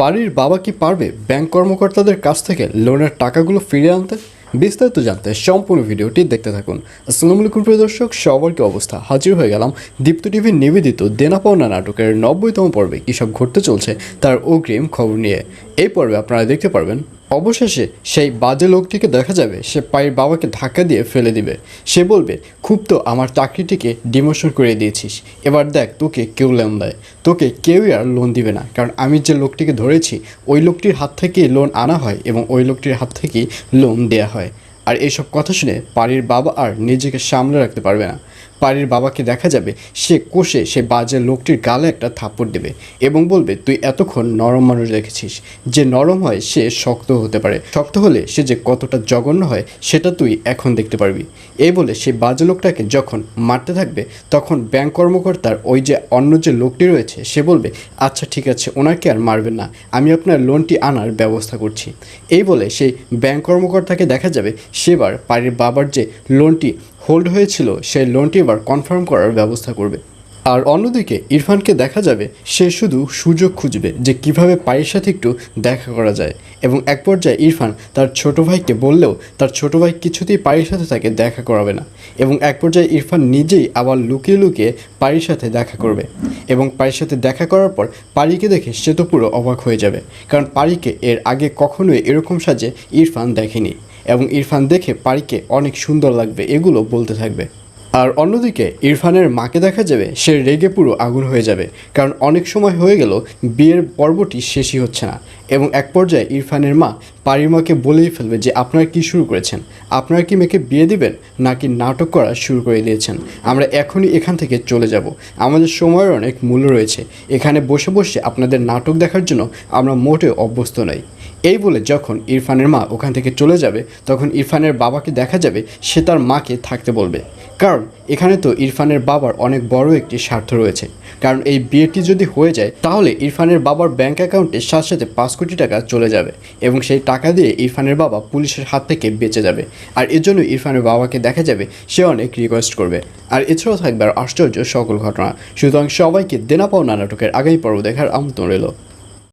পারির বাবা কি পারবে? ব্যাংক কর্মকর্তাদের কাছ থেকে লোনের টাকাগুলো ফিরে আনতে? বিস্তারিত জানতে সম্পূর্ণ ভিডিওটি দেখতে থাকুন। আসসালামু আলাইকুম প্রিয় দর্শক, সবার কি অবস্থা? হাজির হয়ে গেলাম দীপ্ত টিভির নিবেদিত দেনা পাওনা নাটকের নব্বইতম পর্বে। কী সব ঘটতে চলছে তার অগ্রিম খবর নিয়ে। এই পর্বে আপনারা দেখতে পারবেন অবশেষে সেই বাজে লোকটিকে দেখা যাবে, সে পায়ের বাবাকে ধাক্কা দিয়ে ফেলে দিবে। সে বলবে, খুব তো, আমার চাকরিটিকে ডিমোশন করে দিয়েছিস। এবার দেখ, তোকে কেউ লোন দেয়। তোকে কেউই আর লোন দিবে না, কারণ আমি যে লোকটিকে ধরেছি, ওই লোকটির হাত থেকেই লোন আনা হয় এবং ওই লোকটির হাত থেকেই লোন দেয়া হয়। আর এইসব কথা শুনে পারির বাবা আর নিজেকে সামলে রাখতে পারবে না। পারির বাবাকে দেখা যাবে, সে কষে, সে বাজে লোকটির গালে একটা থাপ্পড় দেবে এবং বলবে, তুই এতক্ষণ নরম মানুষ দেখেছিস। যে নরম হয়, সে শক্ত হতে পারে। শক্ত হলে সে যে কতটা জঘন্য হয়, সেটা তুই এখন দেখতে পারবি। এই বলে সে বাজে লোকটাকে যখন মারতে থাকবে, তখন ব্যাংক কর্মকর্তার ওই যে অন্য যে লোকটি রয়েছে, সে বলবে আচ্ছা ঠিক আছে, ওনাকে আর মারবেন না। আমি আপনার লোনটি আনার ব্যবস্থা করছি। এই বলে সেই ব্যাংক কর্মকর্তাকে দেখা যাবে, সেবার পারির বাবার যে লোনটি হোল্ড হয়েছিল সেই লোনটি এবার কনফার্ম করার ব্যবস্থা করবে। আর অন্যদিকে ইরফানকে দেখা যাবে, সে শুধু সুযোগ খুঁজবে যে কীভাবে পায়ের সাথে একটু দেখা করা যায়। এবং এক পর্যায়ে ইরফান তার ছোট ভাইকে বললেও তার ছোট ভাই কিছুতেই পায়ের সাথে তাকে দেখা করাবে না। এবং এক পর্যায়ে ইরফান নিজেই আবার লুকিয়ে লুকিয়ে পারির সাথে দেখা করবে। এবং পারির সাথে দেখা করার পর পারিকে দেখে সে তো পুরো অবাক হয়ে যাবে। কারণ পারিকে এর আগে কখনোই এরকম সাজে ইরফান দেখেনি। এবং ইরফান দেখে পারিকে অনেক সুন্দর লাগবে, এগুলো বলতে থাকবে। আর অন্যদিকে ইরফানের মাকে দেখা যাবে, সে রেগে পুরো আগুন হয়ে যাবে, কারণ অনেক সময় হয়ে গেল বিয়ের পর্বটি শেষই হচ্ছে না। এবং এক পর্যায়ে ইরফানের মা পারির মাকে বলেই ফেলবে যে, আপনারা কি শুরু করেছেন? আপনারা কি মেয়েকে বিয়ে দিবেন, নাকি নাটক করা শুরু করে দিয়েছেন? আমরা এখনই এখান থেকে চলে যাব। আমাদের সময়ের অনেক মূল্য রয়েছে। এখানে বসে বসে আপনাদের নাটক দেখার জন্য আমরা মোটেও অভ্যস্ত নই। এই বলে যখন ইরফানের মা ওখান থেকে চলে যাবে, তখন ইরফানের বাবাকে দেখা যাবে, সে তার মাকে থাকতে বলবে। কারণ এখানে তো ইরফানের বাবার অনেক বড় একটি স্বার্থ রয়েছে। কারণ এই বিয়েটি যদি হয়ে যায়, তাহলে ইরফানের বাবার ব্যাংক অ্যাকাউন্টে সাথে সাথে পাঁচ কোটি টাকা চলে যাবে এবং সেই টাকা দিয়ে ইরফানের বাবা পুলিশের হাত থেকে বেঁচে যাবে। আর এর জন্য ইরফানের বাবাকে দেখা যাবে, সে অনেক রিকোয়েস্ট করবে। আর এছাড়াও থাকবে আশ্চর্য সকল ঘটনা। সুতরাং সবাইকে দেনা পাওনা নাটকের আগামী পর্ব দেখার আমন্ত্রণ রইল।